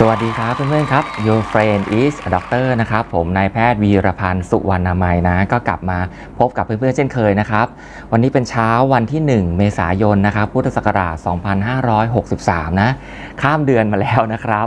สวัสดีครับเพื่อนๆครับ Your friend is a doctor นะครับ ผมนายแพทย์วีรพันธ์สุวรรณมัยนะ ก็กลับมาพบกับเพื่อนๆเช่นเคยนะครับ วันนี้เป็นเช้าวันที่ 1 เมษายนนะครับ พุทธศักราช 2563 นะ ข้ามเดือนมาแล้วนะครับ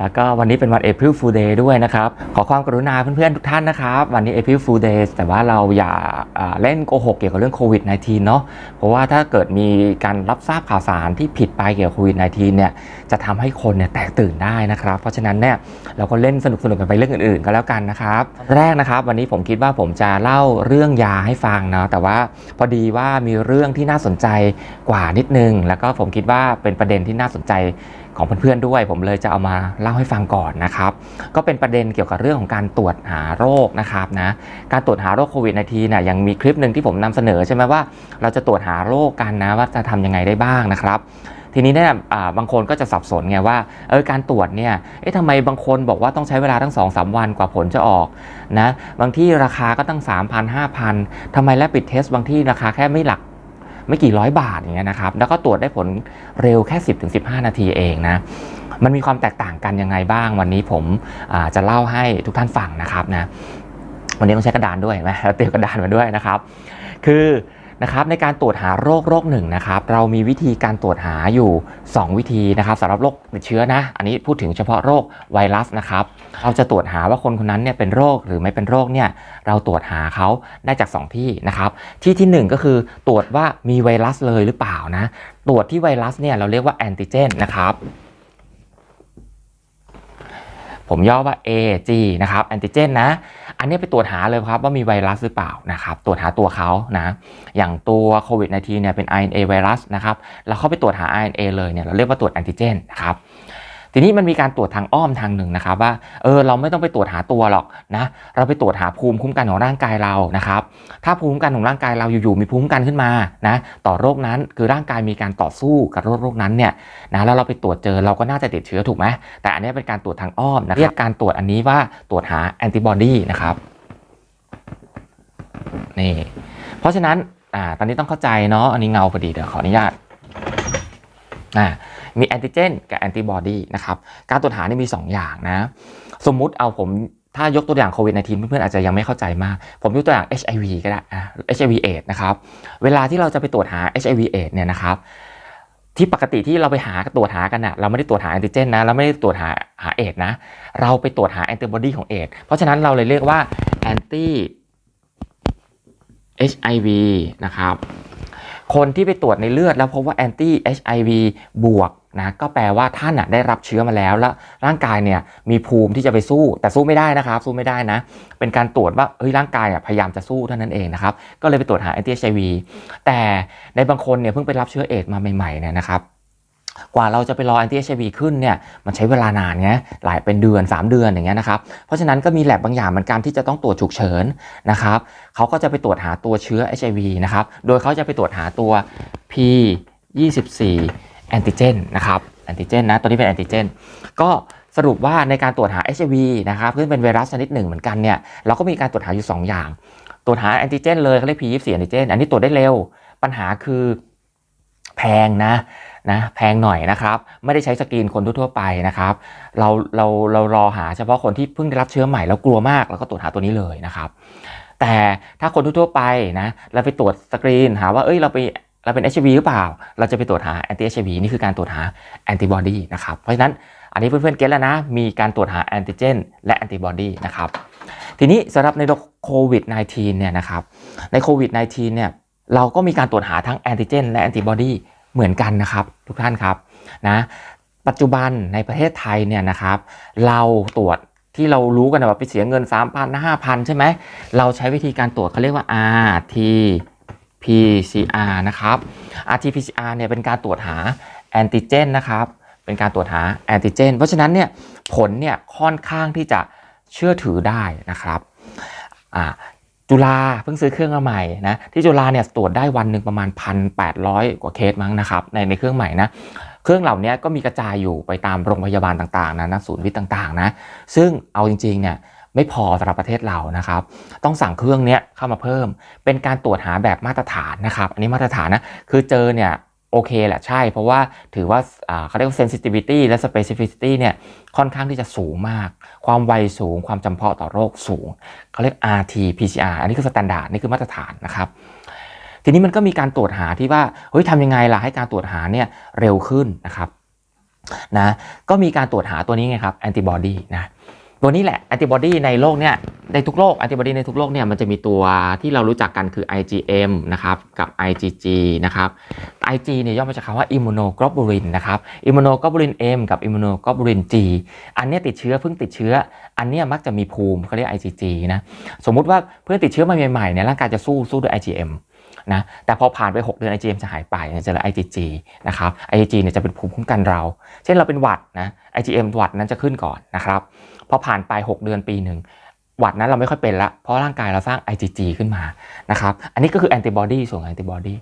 แล้วก็วันนี้เป็นวัน April Fool Day ด้วยนะครับ ขอความกรุณาเพื่อนๆทุกท่านนะครับ วันนี้ April Fool Day แต่ว่าเราอย่าอ่าเล่นโกหกเกี่ยวกับเรื่องโควิด -19 เนาะเพราะว่าถ้าเกิดมีการรับทราบข่าวสารที่ผิดไปเกี่ยวกับโควิด -19 เนี่ยจะทำให้คนเนี่ยแตกตื่นได้นะครับ เพราะฉะนั้นเนี่ยเราก็เล่นสนุกๆกันไปเรื่องอื่นๆก็แล้วกันนะครับแรกนะครับ วันนี้ผมคิดว่าผมจะเล่าเรื่องยาให้ฟังเนาะแต่ว่าพอดีว่ามีเรื่องที่น่าสนใจกว่านิดนึง แล้วก็ผมคิดว่าเป็นประเด็นที่น่าสนใจ ของเพื่อนๆด้วย ผมเลยจะเอามาเล่าให้ฟังก่อนนะครับ ก็เป็นประเด็นเกี่ยวกับเรื่องของการตรวจหาโรคนะครับนะการตรวจหาโรคโควิด -19 เนี่ยยังมีคลิปหนึ่งที่ผมนำเสนอใช่ไหมว่าเราจะตรวจหาโรคกันนะว่าจะทำยังไงได้บ้างนะครับทีนี้เนี่ยบางคนก็จะสับสนไงว่าเออการตรวจเนี่ยเอ๊ะทำไมบางคนบอกว่าต้องใช้เวลาทั้ง2อสวันกว่าผลจะออกนะบางที่ราคาก็ตั้ง 3,000 5,000ทำไมแลบปิดเทสบางที่ราคาแค่ไม่หลัก ไม่กี่ร้อยบาทอย่างเงี้ยนะครับ แล้วก็ตรวจได้ผลเร็วแค่ 10-15 นาทีเองนะ มันมีความแตกต่างกันยังไงบ้าง วันนี้ผมจะเล่าให้ทุกท่านฟังนะครับนะ วันนี้ต้องใช้กระดานด้วยเห็นไหมเราเตรียมกระดานมาด้วยนะครับ คือ นะครับในการตรวจหาโรคโรคหนึ่งนะครับเรามีวิธีการตรวจหาอยู่ 2 วิธีนะครับสำหรับโรคติดเชื้อนะ อันนี้พูดถึงเฉพาะโรคไวรัสนะครับเราจะตรวจหาว่าคนคนนั้นเนี่ยเป็นโรคหรือไม่เป็นโรคเนี่ยเราตรวจหาเขาได้จาก 2 ที่นะครับที่ที่ 1 ก็คือตรวจว่ามีไวรัสเลยหรือเปล่านะตรวจที่ไวรัสเนี่ยเราเรียกว่าแอนติเจนนะครับ ผมย่อว่า AG นะครับแอนติเจนนะ อันนี้ไปตรวจหาเลยครับว่ามีไวรัสหรือเปล่านะครับ ตรวจหาตัวเขานะ อย่างตัวโควิด -19 เนี่ยเป็น RNA ไวรัสนะครับเราเข้าไปตรวจหา RNA เลยเนี่ยเราเรียกว่าตรวจแอนติเจนนะครับ ทีนี้มันมีการตรวจทางอ้อมทางหนึ่งนะครับว่าเออเราไม่ต้องไปตรวจหาตัวหรอกนะเราไปตรวจหาภูมิคุ้มกันของร่างกายเรานะครับถ้าภูมิคุ้มกันของร่างกายเราอยู่ๆมีภูมิคุ้มกันขึ้นมานะต่อโรคนั้นคือร่างกายมีการต่อสู้กับโรคโรคนั้นเนี่ยนะแล้วเราไปตรวจเจอเราก็น่าจะติดเชื้อถูกไหมแต่อันนี้เป็นการตรวจทางอ้อมนะเรียกการตรวจอันนี้ว่าตรวจหาแอนติบอดีนะครับนี่เพราะฉะนั้นอ่าตอนนี้ต้องเข้าใจเนาะอันนี้เงาพอดีเดี๋ยวขออนุญาตอ่า มีแอนติเจนกับแอนติบอดีนะครับการตรวจหานี่มี 2 อย่างนะ สมมุติเอาผมถ้ายกตัวอย่างโควิด -19 เพื่อนๆอาจจะยังไม่เข้าใจมาก ผมยกตัวอย่าง HIV ก็ได้อะ HIV AIDS นะครับ เวลาที่เราจะไปตรวจหา HIV AIDS เนี่ยนะครับ ที่ปกติที่เราไปหาตรวจหากันนะเราไม่ได้ตรวจหาแอนติเจนนะ เราไม่ได้ตรวจหาหาเอดนะ เราไปตรวจหาแอนติบอดีของเอดเพราะฉะนั้นเราเลยเรียกว่าแอนตี้ HIV นะครับ คนที่ไปตรวจในเลือดแล้วพบว่าแอนตี้ HIV บวกนะก็แปลว่าท่านน่ะได้รับเชื้อมาแล้วแล้วร่างกายเนี่ยมีภูมิที่จะไปสู้ แต่สู้ไม่ได้นะครับ สู้ไม่ได้นะ เป็นการตรวจว่าเฮ้ยร่างกายอะพยายามจะสู้เท่านั้นเองนะครับ ก็เลยไปตรวจหาแอนตี้ HIV แต่ในบางคนเนี่ยเพิ่งไปรับเชื้อเอดมาใหม่ๆเนี่ยนะครับ กว่าเราจะไปรอแอนตี้ HIV ขึ้นเนี่ยมันใช้เวลานานไงหลายเป็นเดือน 3 เดือนอย่างเงี้ยนะครับเพราะฉะนั้นก็มีแลบบางอย่างเหมือนกันที่จะต้องตรวจฉุกเฉินนะครับเขาก็จะไปตรวจหาตัวเชื้อ HIV นะครับโดยเขาจะไปตรวจหาตัว P 24แอนติเจนนะครับแอนติเจนนะตัวนี้เป็นแอนติเจนก็สรุปว่าในการตรวจหา HIV นะครับซึ่งเป็นไวรัสชนิดหนึ่งเหมือนกันเนี่ยเราก็มีการตรวจหาอยู่ 2 อย่าง ตรวจหาแอนติเจนเลยเขาเรียก P24 แอนติเจนอันนี้ตรวจได้เร็วปัญหาคือแพงนะ นะแพงหน่อยนะครับ ไม่ได้ใช้สกรีนคนทั่วไปนะครับ เราเราเรารอหาเฉพาะคนที่เพิ่งได้รับเชื้อใหม่แล้วกลัวมาก แล้วก็ตรวจหาตัวนี้เลยนะครับ แต่ถ้าคนทั่วไปนะเราไปตรวจสกรีนหาว่าเอ้ยเราไปเราเป็น HIV หรือเปล่า เราจะไปตรวจหาแอนตี้ HIV นี่คือการตรวจหาแอนติบอดีนะครับ เพราะฉะนั้นอันนี้เพื่อนๆเก็ตแล้วนะ มีการตรวจหาแอนติเจนและแอนติบอดีนะครับ ทีนี้สำหรับในโควิด -19 เนี่ยนะครับ ในโควิด -19 เนี่ย เราก็มีการตรวจหาทั้งแอนติเจนและแอนติบอดี เหมือนกันนะครับทุกท่านครับนะปัจจุบันในประเทศไทยเนี่ยนะครับ เราตรวจที่เรารู้กันนะว่าไปเสียเงิน 3,000 5,000 ใช่ไหมเราใช้วิธีการตรวจเขาเรียกว่า RT PCR นะครับ RT PCR เนี่ยเป็นการตรวจหาแอนติเจนนะครับเป็นการตรวจหาแอนติเจนเพราะฉะนั้นเนี่ยผลเนี่ยค่อนข้างที่จะเชื่อถือได้นะครับอ่า จุฬาเพิ่งซื้อเครื่องมาใหม่นะที่จุฬาเนี่ยตรวจได้วันหนึ่งประมาณ 1,800 กว่าเคสมั้งนะครับในในเครื่องใหม่นะเครื่องเหล่านี้ก็มีกระจายอยู่ไปตามโรงพยาบาลต่างๆนะนะศูนย์วิทย์ต่างๆนะซึ่งเอาจริงๆเนี่ยไม่พอสำหรับประเทศเรานะครับ ต้องสั่งเครื่องเนี้ยเข้ามาเพิ่ม เป็นการตรวจหาแบบมาตรฐานนะครับ อันนี้มาตรฐานนะ คือเจอเนี่ย โอเคแหละใช่ เพราะว่าถือว่าเขาเรียกว่า sensitivity และ specificity เนี่ยค่อนข้างที่จะสูงมาก ความไวสูง ความจำเพาะต่อโรคสูง เขาเรียก RT PCR อันนี้คือสแตนดาร์ดนี่คือมาตรฐานนะครับ ทีนี้มันก็มีการตรวจหาที่ว่าเฮ้ยทำยังไงล่ะให้การตรวจหาเนี่ยเร็วขึ้นนะครับนะก็มีการตรวจหาตัวนี้ไงครับแอนติบอดีนะ ตัวนี้แหละแอนติบอดีในโลกเนี่ยในทุกโรคแอนติบอดีในทุกโรคเนี่ยมันจะมีตัวที่เรารู้จักกันคือ IgM นะครับกับ IgG นะครับ Ig เนี่ยย่อมาจากคำว่า immunoglobulin นะครับ immunoglobulin M กับ immunoglobulin G อันนี้ติดเชื้อเพิ่งติดเชื้อ อันนี้มักจะมีภูมิเขาเรียก IgG นะสมมุติว่าเพื่อนติดเชื้อมาใหม่ๆเนี่ยร่างกายจะสู้สู้ด้วย IgM นะแต่พอผ่านไป 6 เดือน IgM จะหายไปจะเหลือ IgG นะครับ IgG เนี่ยจะเป็นภูมิคุ้มกันเรา เช่นเราเป็นหวัดนะ IgM หวัดนั้นจะขึ้นก่อนนะครับพอผ่านไป 6 เดือนปีหนึ่งหวัดนั้นเราไม่ค่อยเป็นละ เพราะร่างกายเราสร้าง IgG ขึ้นมานะครับอันนี้ก็คือแอนติบอดีส่วนแอนติบอดี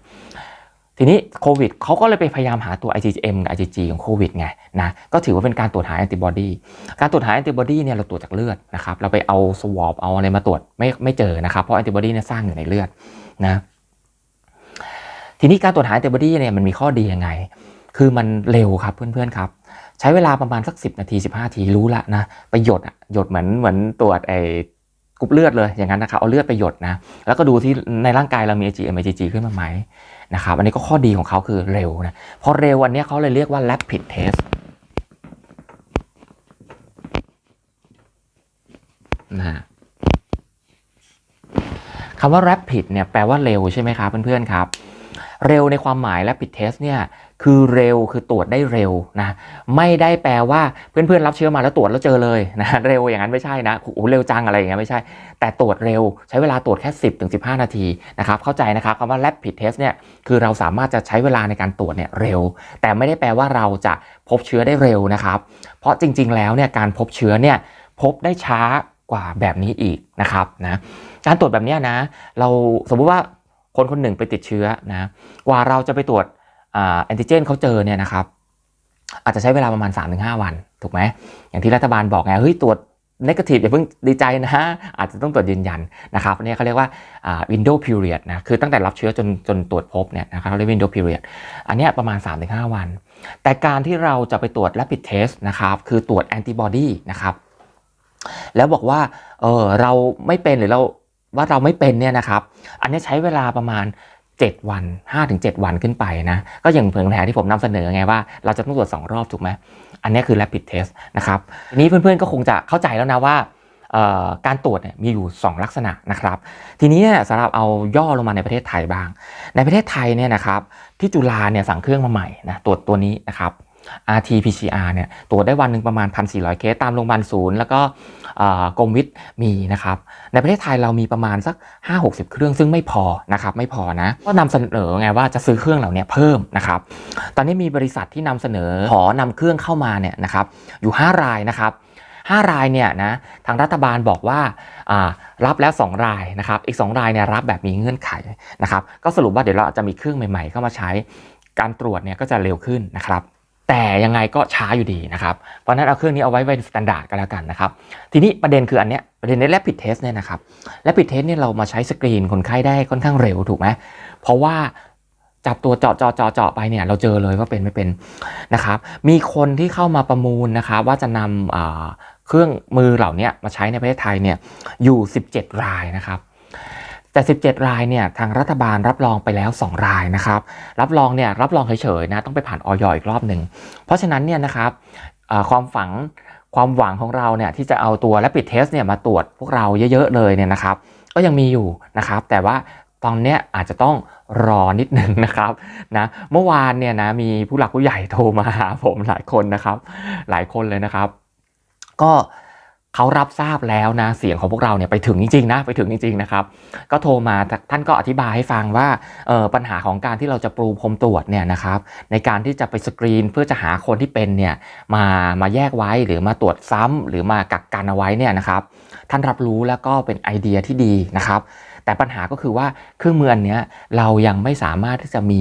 ทีนี้โควิดเขาก็เลยไปพยายามหาตัว IgM กับ IgG ของโควิดไงนะก็ถือว่าเป็นการตรวจหาแอนติบอดีการตรวจหาแอนติบอดีเนี่ยเราตรวจจากเลือดนะครับเราไปเอาสวอปเอาอะไรมาตรวจไม่ไม่เจอนะครับเพราะแอนติบอดีเนี่ยสร้างอยู่ในเลือดนะ ทีนี้การตรวจหาแอนติบอดีเนี่ยมันมีข้อดียังไง คือมันเร็วครับเพื่อนๆครับ ใช้เวลาประมาณสัก 10 นาที 15นาทีรู้ละนะไปหยดอะหยดเหมือนเหมือนตรวจไอ้กรุ๊ปเลือดเลยอย่างนั้นนะครับเอาเลือดไปหยดนะ แล้วก็ดูที่ในร่างกายเรามี IgM IgG ขึ้นมาไหมนะครับอันนี้ก็ข้อดีของเขาคือเร็วนะพอเร็วอันนี้เขาเลยเรียกว่า rapid test นะฮะคำว่า rapid เนี่ยแปลว่าเร็วใช่ไหมครับเพื่อนๆครับ เร็วในความหมาย rapid test เนี่ยคือเร็วคือตรวจได้เร็วนะไม่ได้แปลว่าเพื่อนๆรับเชื้อมาแล้วตรวจแล้วเจอเลยนะเร็วอย่างนั้นไม่ใช่นะโอ้เร็วจังอะไรอย่างเงี้ยไม่ใช่ แต่ตรวจเร็วใช้เวลาตรวจแค่ 10 ถึง 15 นาทีนะครับเข้าใจนะครับคำว่า rapid test เนี่ยคือเราสามารถจะใช้เวลาในการตรวจเนี่ยเร็ว แต่ไม่ได้แปลว่าเราจะพบเชื้อได้เร็วนะครับเพราะจริง ๆ แล้วเนี่ยการพบเชื้อเนี่ยพบได้ช้ากว่าแบบนี้อีกนะครับนะการตรวจแบบนี้นะเราสมมุติว่า คนคนหนึ่งไปติดเชื้อนะกว่าเราจะไปตรวจแอนติเจนเขาเจอเนี่ยนะครับอาจจะใช้เวลาประมาณ 3-5 วัน ถูกไหมอย่างที่รัฐบาลบอกไงเฮ้ยตรวจนกาทีฟอย่าเพิ่งดีใจนะอาจจะต้องตรวจยืนยันนะครับเนี่ยเขาเรียกว่า window period นะคือตั้งแต่รับเชื้อจนจนตรวจพบเนี่ยนะครับเรียก window period อันนี้ประมาณ 3-5 วัน แต่การที่เราจะไปตรวจ rapid test นะครับคือตรวจ antibody นะครับแล้วบอกว่าเออเราไม่เป็นหรือเรา ว่าเราไม่เป็นเนี่ยนะครับ อันนี้ใช้เวลาประมาณ 7 วัน 5-7 วันขึ้นไปนะ ก็อย่างเผยแผนที่ผมนำเสนอไงว่า เราจะต้องตรวจ 2 รอบถูกไหม อันนี้คือ rapid test นะครับทีนี้เพื่อนๆก็คงจะเข้าใจแล้วนะว่าการตรวจเนี่ยมีอยู่ 2 ลักษณะนะครับ ทีนี้สำหรับเอาย่อลงมาในประเทศไทยบ้าง ในประเทศไทยเนี่ยนะครับที่จุฬาเนี่ยสั่งเครื่องมาใหม่นะตรวจตัวนี้นะครับ RT-PCR เนี่ยตรวจได้วันหนึ่งประมาณ 1,400 เคสตามโรงพยาบาลศูนย์ แล้วก็กรมวิทย์มีนะครับ ในประเทศไทยเรามีประมาณสัก 5-60 เครื่องซึ่งไม่พอนะครับไม่พอนะ ก็นำเสนอไงว่าจะซื้อเครื่องเหล่านี้เพิ่มนะครับ ตอนนี้มีบริษัทที่นำเสนอขอนำเครื่องเข้ามาเนี่ยนะครับอยู่ 5 รายนะครับ5รายเนี่ยนะทางรัฐบาลบอกว่ารับแล้ว 2 รายนะครับอีก 2 รายเนี่ยรับแบบมีเงื่อนไขนะครับก็สรุปว่าเดี๋ยวเราจะมีเครื่องใหม่ ๆ เข้ามาใช้การตรวจเนี่ยก็จะเร็วขึ้นนะครับ แต่ยังไงก็ช้าอยู่ดีนะครับ เพราะนั้นเอาเครื่องนี้เอาไว้ไว้สแตนดาร์ดก็แล้วกันนะครับ ทีนี้ประเด็นคืออันเนี้ยประเด็นใน rapid test เนี่ยนะครับ rapid test เนี่ยเรามาใช้สกรีนคนไข้ได้ค่อนข้างเร็วถูกไหมเพราะว่าจับตัวเจาะเจาะเจาะเจาะไปเนี่ยเราเจอเลยว่าเป็นไม่เป็นนะครับมีคนที่เข้ามาประมูลนะครับว่าจะนำเครื่องมือเหล่านี้มาใช้ในประเทศไทยเนี่ยอยู่ 17 รายนะครับ แต่ 17 รายเนี่ยทางรัฐบาลรับรองไปแล้ว 2 รายนะครับรับรองเนี่ยรับรองเฉยๆนะต้องไปผ่านออยอีกรอบหนึ่งเพราะฉะนั้นเนี่ยนะครับความฝังความหวังของเราเนี่ยที่จะเอาตัวและปิดเทสเนี่ยมาตรวจพวกเราเยอะ ๆ เลยเนี่ยนะครับ ก็ยังมีอยู่นะครับ แต่ว่าตอนนี้อาจจะต้องรอนิดหนึ่งนะครับนะเมื่อวานเนี่ยนะมีผู้หลักผู้ใหญ่โทรมาหาผมหลายคนนะครับ หลายคนเลยนะครับ ก็ เขารับทราบแล้วนะเสียงของพวกเราเนี่ยไปถึงจริงๆนะไปถึงจริงๆนะครับก็โทรมาท่านก็อธิบายให้ฟังว่าปัญหาของการที่เราจะปรูพรมตรวจเนี่ยนะครับในการที่จะไปสกรีนเพื่อจะหาคนที่เป็นเนี่ยมามาแยกไว้หรือมาตรวจซ้ำหรือมากักกันเอาไว้เนี่ยนะครับท่านรับรู้แล้วก็เป็นไอเดียที่ดีนะครับ แต่ปัญหาก็คือว่าเครื่องมืออันนี้เรายังไม่สามารถที่จะมี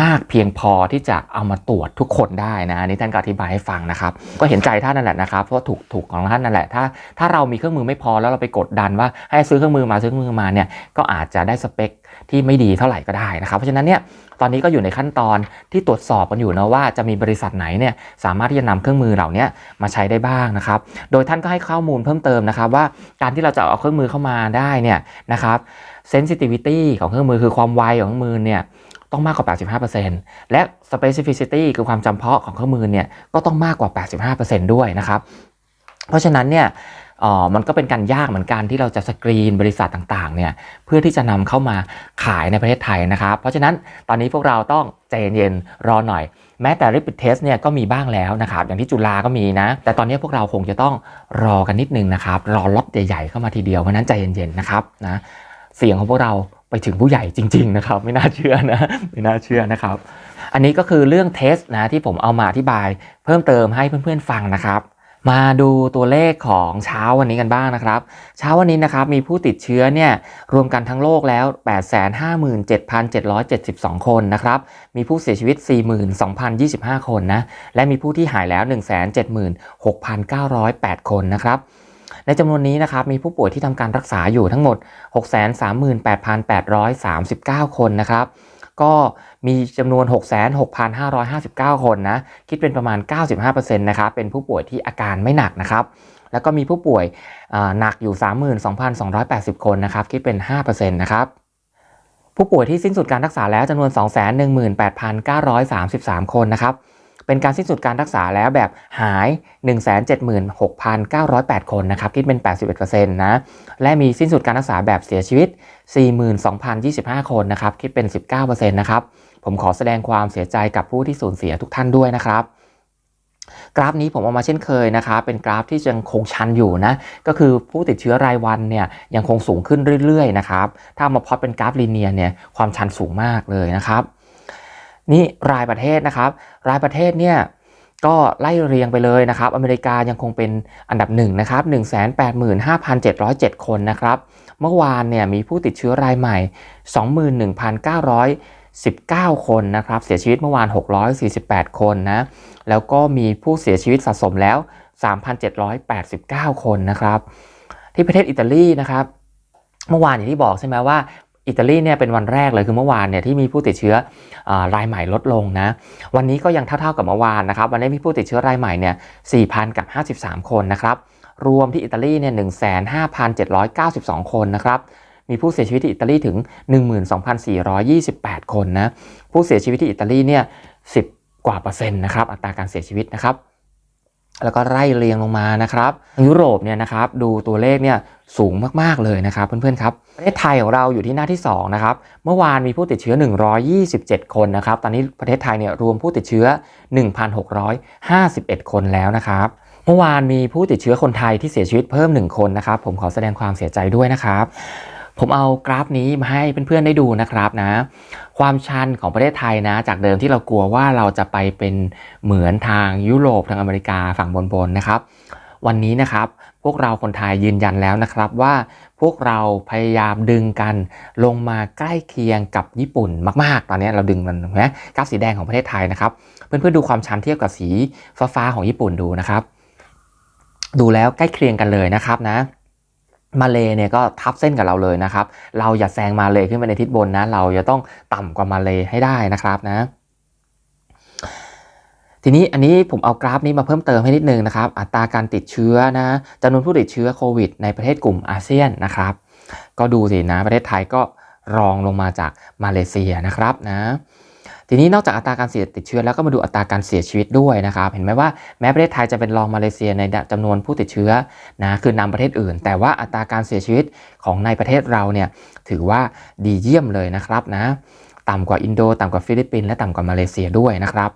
มากเพียงพอที่จะเอามาตรวจทุกคนได้นะอันนี้ท่านก็อธิบายให้ฟังนะครับ ก็เห็นใจท่านนั่นแหละนะครับเพราะถูกถูกของท่านนั่นแหละถ้าถ้าเรามีเครื่องมือไม่พอแล้วเราไปกดดันว่าให้ซื้อเครื่องมือมาซื้อเครื่องมือมาเนี่ยก็อาจจะได้สเปคที่ไม่ดีเท่าไหร่ก็ได้นะครับ เพราะฉะนั้นเนี่ย ตอนนี้ก็อยู่ในขั้นตอนที่ตรวจสอบกันอยู่นะว่าจะมีบริษัทไหนเนี่ยสามารถที่จะนำเครื่องมือเหล่านี้มาใช้ได้บ้างนะครับ โดยท่านก็ให้ข้อมูลเพิ่มเติมนะครับว่าการที่เราจะเอาเครื่องมือเข้ามาได้เนี่ยนะครับ sensitivity ของเครื่องมือคือความไวของเครื่องมือเนี่ยต้องมากกว่า 85%และ specificity คือความจำเพาะของเครื่องมือเนี่ยก็ต้องมากกว่า 85%ด้วยนะครับ เพราะฉะนั้นเนี่ย ออมันก็เป็นการยากเหมือนกันที่เราจะสกรีนบริษัทต่างๆเนี่ยเพื่อที่จะนำเข้ามาขายในประเทศไทยนะครับ เพราะฉะนั้นตอนนี้พวกเราต้องใจเย็นๆรอหน่อย แม้แต่ rapid test เนี่ยก็มีบ้างแล้วนะครับอย่างที่จุฬาก็มีนะ แต่ตอนนี้พวกเราคงจะต้องรอกันนิดนึงนะครับ รอล็อตใหญ่ๆเข้ามาทีเดียวเพราะฉะนั้นใจเย็นๆนะครับนะเสียงของพวกเราไปถึงผู้ใหญ่จริง ๆ นะครับ ไม่น่าเชื่อนะไม่น่าเชื่อนะครับ อันนี้ก็คือเรื่องเทสนะที่ผมเอามาอธิบายเพิ่มเติมให้เพื่อนๆฟังนะครับ มาดูตัวเลขของเช้าวันนี้กันบ้างนะครับ เช้าวันนี้นะครับมีผู้ติดเชื้อเนี่ยรวมกันทั้งโลกแล้ว 857,772 คนนะครับ มีผู้เสียชีวิต 42,025 คนนะ และมีผู้ที่หายแล้ว 176,908 คนนะครับ ในจำนวนนี้นะครับมีผู้ป่วยที่ทำการรักษาอยู่ทั้งหมด 638,839 คนนะครับ ก็ มีจำนวน 66,559 คนนะ คิดเป็นประมาณ 95%นะครับ เป็นผู้ป่วยที่อาการไม่หนักนะครับ แล้วก็มีผู้ป่วยหนักอยู่ 32,280 คนนะครับ คิดเป็น 5%นะครับผู้ป่วยที่สิ้นสุดการรักษาแล้วจำนวน 218,933 คนนะครับ เป็นการสิ้นสุดการรักษาแล้วแบบหาย 176,908 คนนะครับ คิดเป็น 81%นะ และมีสิ้นสุดการรักษาแบบเสียชีวิต 42,025 คนนะครับ คิดเป็น 19%นะครับ ผมขอแสดงความเสียใจกับผู้ที่สูญเสียทุกท่านด้วยนะครับ กราฟนี้ผมเอามาเช่นเคยนะครับเป็นกราฟที่ยังคงชันอยู่นะ ก็คือผู้ติดเชื้อรายวันเนี่ยยังคงสูงขึ้นเรื่อยๆนะครับ ถ้ามาพอดเป็นกราฟลีเนียเนี่ยความชันสูงมากเลยนะครับ นี่รายประเทศนะครับ รายประเทศเนี่ยก็ไล่เรียงไปเลยนะครับ อเมริกายังคงเป็นอันดับหนึ่งนะครับ185,707 คนนะครับ เมื่อวานเนี่ยมีผู้ติดเชื้อรายใหม่ 19 คนนะครับ เสียชีวิตเมื่อวาน 648 คนนะ แล้วก็มีผู้เสียชีวิตสะสมแล้ว 3,789 คนนะครับ ที่ประเทศอิตาลีนะครับ เมื่อวานอย่างที่บอกใช่ไหมว่าอิตาลีเนี่ยเป็นวันแรกเลยคือเมื่อวานเนี่ยที่มีผู้ติดเชื้ออรายใหม่ลดลงนะวันนี้ก็ยังเท่าๆกับเมื่อวานนะครับวันนี้มีผู้ติดเชื้อรายใหม่เนี่ย4,000กับ 53 คนนะครับรวมที่อิตาลีเนี่ย15,792 คนนะครับ มีผู้เสียชีวิตที่อิตาลีถึง 12,428 คนนะผู้เสียชีวิตที่อิตาลีเนี่ย10 กว่าเปอร์เซ็นต์นะครับอัตราการเสียชีวิตนะครับแล้วก็ไล่เรียงลงมานะครับยุโรปเนี่ยนะครับดูตัวเลขเนี่ยสูงมากๆเลยนะครับเพื่อนๆครับประเทศไทยของเราอยู่ที่หน้าที่2นะครับเมื่อวานมีผู้ติดเชื้อ 127 คนนะครับตอนนี้ประเทศไทยเนี่ยรวมผู้ติดเชื้อ 1,651 คนแล้วนะครับเมื่อวานมีผู้ติดเชื้อคนไทยที่เสียชีวิตเพิ่ม 1 คนนะครับผมขอแสดงความเสียใจด้วยนะครับ ผมเอากราฟนี้มาให้เพื่อนๆได้ดูนะครับนะ ความชันของประเทศไทยนะ จากเดิมที่เรากลัวว่าเราจะไปเป็นเหมือนทางยุโรปทางอเมริกาฝั่งบนๆนะครับ วันนี้นะครับพวกเราคนไทยยืนยันแล้วนะครับว่าพวกเราพยายามดึงกันลงมาใกล้เคียงกับญี่ปุ่นมาก ๆ ตอนนี้เราดึงมันนะกราฟสีแดงของประเทศไทยนะครับ เพื่อนๆดูความชันเทียบกับสีฟ้าๆของญี่ปุ่นดูนะครับ ดูแล้วใกล้เคียงกันเลยนะครับนะ มาเลเนี่ยก็ทับเส้นกับเราเลยนะครับ เราอย่าแซงมาเลขึ้นไปในทิศบนนะ เราจะต้องต่ำกว่ามาเลให้ได้นะครับนะ ทีนี้อันนี้ผมเอากราฟนี้มาเพิ่มเติมให้นิดนึงนะครับ อัตราการติดเชื้อนะจำนวนผู้ติดเชื้อโควิด ในประเทศกลุ่มอาเซียนนะครับ ก็ดูสินะประเทศไทยก็รองลงมาจากมาเลเซียนะครับนะ ทีนี้นอกจากอัตราการเสียติดเชื้อแล้วก็มาดูอัตราการเสียชีวิตด้วยนะครับ เห็นไหมว่าแม้ประเทศไทยจะเป็นรองมาเลเซียในจำนวนผู้ติดเชื้อนะคือนำประเทศอื่น แต่ว่าอัตราการเสียชีวิตของในประเทศเราเนี่ยถือว่าดีเยี่ยมเลยนะครับนะต่ำกว่าอินโดต่ำกว่าฟิลิปปินส์และต่ำกว่ามาเลเซียด้วยนะครับ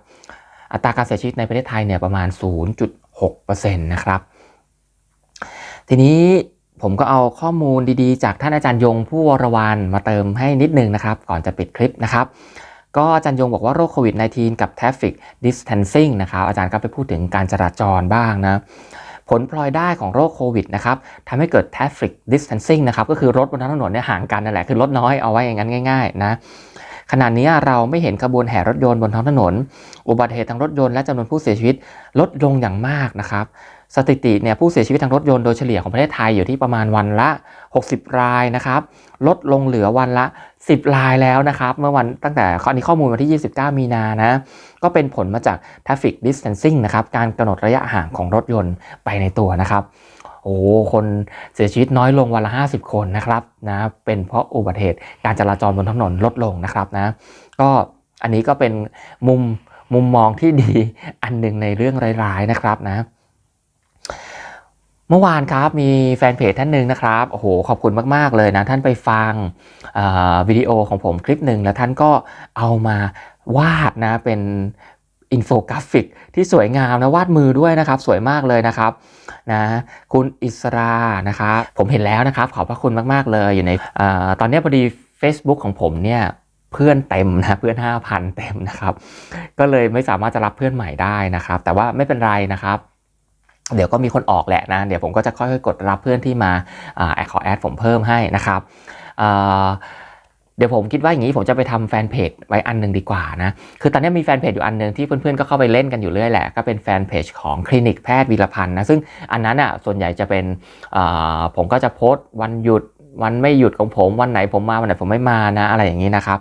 อัตราการเสียชีวิตในประเทศไทยเนี่ยประมาณ 0.6%นะครับ ทีนี้ผมก็เอาข้อมูลดีๆ จากท่านอาจารย์ยงผู้วรวรรณมาเติมให้นิดนึงนะครับ ก่อนจะปิดคลิปนะครับ ก็อาจารย์ยงบอกว่าโรคโควิด -19 กับ traffic distancing นะครับ อาจารย์ก็ไปพูดถึงการจราจรบ้างนะ ผลพลอยได้ของโรคโควิดนะครับทำให้เกิด traffic distancing นะครับ ก็คือรถบนท้องถนนเนี่ยห่างกันนั่นแหละ คือรถน้อยเอาไว้อย่างนั้นง่ายๆนะขณะนี้เราไม่เห็นขบวนแห่รถยนต์บนท้องถนน อุบัติเหตุทางรถยนต์และจำนวนผู้เสียชีวิตลดลงอย่างมากนะครับ สถิติเนี่ยผู้เสียชีวิตทางรถยนต์โดยเฉลี่ยของประเทศไทยอยู่ที่ประมาณวันละ 60 รายนะครับลดลงเหลือวันละ 10 รายแล้วนะครับ เมื่อวันตั้งแต่ข้อนี้ข้อมูลวันที่ 29 มีนานะก็เป็นผลมาจาก traffic distancing นะครับการกำหนดระยะห่างของรถยนต์ไปในตัวนะครับโอ้คนเสียชีวิตน้อยลงวันละ 50 คนนะครับนะเป็นเพราะอุบัติเหตุการจราจรบนถนนลดลงนะครับนะก็อันนี้ก็เป็นมุมมุมมองที่ดีอันหนึ่งในเรื่องร้ายๆนะครับนะ เมื่อวานครับมีแฟนเพจท่านหนึ่งนะครับโอ้โหขอบคุณมาก ๆ เลยนะ ท่านไปฟังวิดีโอของผมคลิปหนึ่งแล้วท่านก็เอามาวาดนะเป็นอินโฟกราฟิกที่สวยงามนะวาดมือด้วยนะครับ สวยมากเลยนะครับนะคุณอิสรานะคะผมเห็นแล้วนะครับ ขอบพระคุณมาก ๆ เลยอยู่ในอตอนนี้พอดี Facebook ของผมเนี่ยเพื่อนเต็มนะเพื่อน 5,000 เต็มนะครับ ก็เลยไม่สามารถจะรับเพื่อนใหม่ได้นะครับ แต่ว่าไม่เป็นไรนะครับ เดี๋ยวก็มีคนออกแหละนะเดี๋ยวผมก็จะค่อยๆกดรับเพื่อนที่มาอ่าขอแอดผมเพิ่มให้นะครับเดี๋ยวผมคิดว่าอย่างนี้ผมจะไปทำแฟนเพจไว้อันหนึ่งดีกว่านะ คือตอนนี้มีแฟนเพจอยู่อันหนึ่งที่เพื่อนๆก็เข้าไปเล่นกันอยู่เรื่อยแหละ ก็เป็นแฟนเพจของคลินิกแพทย์วีรพันธ์นะ ซึ่งอันนั้นอะส่วนใหญ่จะเป็นผมก็จะโพสต์วันหยุดวันไม่หยุดของผมวันไหนผมมาวันไหนผมไม่มานะอะไรอย่างนี้นะครับ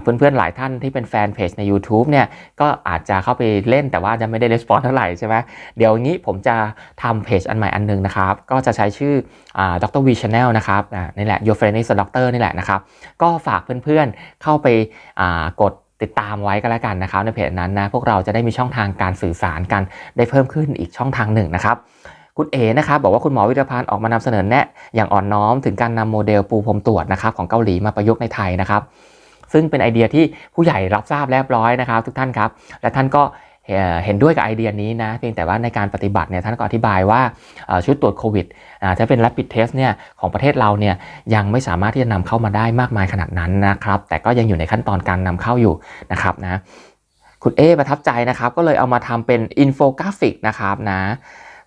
เพื่อนๆหลายท่านที่เป็นแฟนเพจใน YouTube เนี่ยก็อาจจะเข้าไปเล่นแต่ว่าจะไม่ได้レスปอนเท่าไหร่ใช่ไหมเดี๋ยวงี้ผมจะทำเพจอันใหม่อันหนึงนะครับ ก็จะใช้ชื่ออ่าดรวีชแนลนะครับนี่แหละ Your Friend is a Doctor นี่แหละนะครับ ก็ฝากเพื่อนๆเข้าไปกดติดตามไว้ก็แล้วกันนะครับในเพจนั้นนะพวกเราจะได้มีช่องทางการสื่อสารกันได้เพิ่มขึ้นอีกช่องทางหนึ่งนะครับคุณเอนะครับบอกว่าคุณหมอวิรพันธ์ออกมานำเสนอแนะ อย่างอ่อนน้อมถึงการนำโมเดลปูพรมตรวจนะครับของเกาหลีมาประยุกต์ในไทยนะครับ ซึ่งเป็นไอเดียที่ผู้ใหญ่รับทราบเรียบร้อยนะครับ ทุกท่านครับ และท่านก็เห็นด้วยกับไอเดียนี้นะเพียงแต่ว่าในการปฏิบัติเนี่ยท่านก็อธิบายว่าชุดตรวจโควิดถ้าเป็น rapid test เนี่ยของประเทศเราเนี่ยยังไม่สามารถที่จะนำเข้ามาได้มากมายขนาดนั้นนะครับ แต่ก็ยังอยู่ในขั้นตอนการนำเข้าอยู่นะครับนะคุณเอประทับใจนะครับ ก็เลยเอามาทำเป็นอินโฟกราฟิกนะครับนะ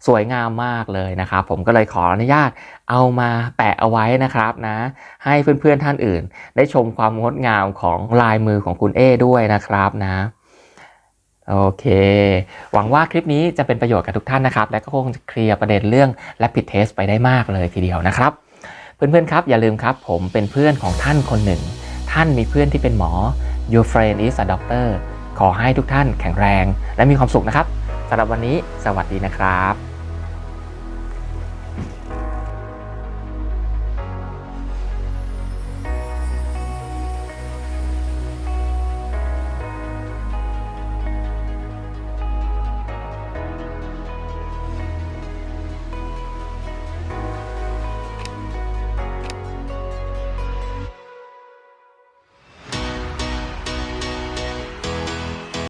สวยงามมากเลยนะครับ ผมก็เลยขออนุญาตเอามาแปะเอาไว้นะครับนะ ให้เพื่อนๆท่านอื่น ได้ชมความงดงามของลายมือของคุณเอ้ด้วยนะครับนะโอเค หวังว่าคลิปนี้จะเป็นประโยชน์กับทุกท่านนะครับ และก็คงจะเคลียร์ประเด็นเรื่อง Rapid Test ไปได้มากเลยทีเดียวนะครับ เพื่อนๆครับอย่าลืมครับ ผมเป็นเพื่อนของท่านคนหนึ่ง ท่านมีเพื่อนที่เป็นหมอ Your friend is a doctor ขอให้ทุกท่านแข็งแรง และมีความสุขนะครับสำหรับวันนี้สวัสดีนะครับ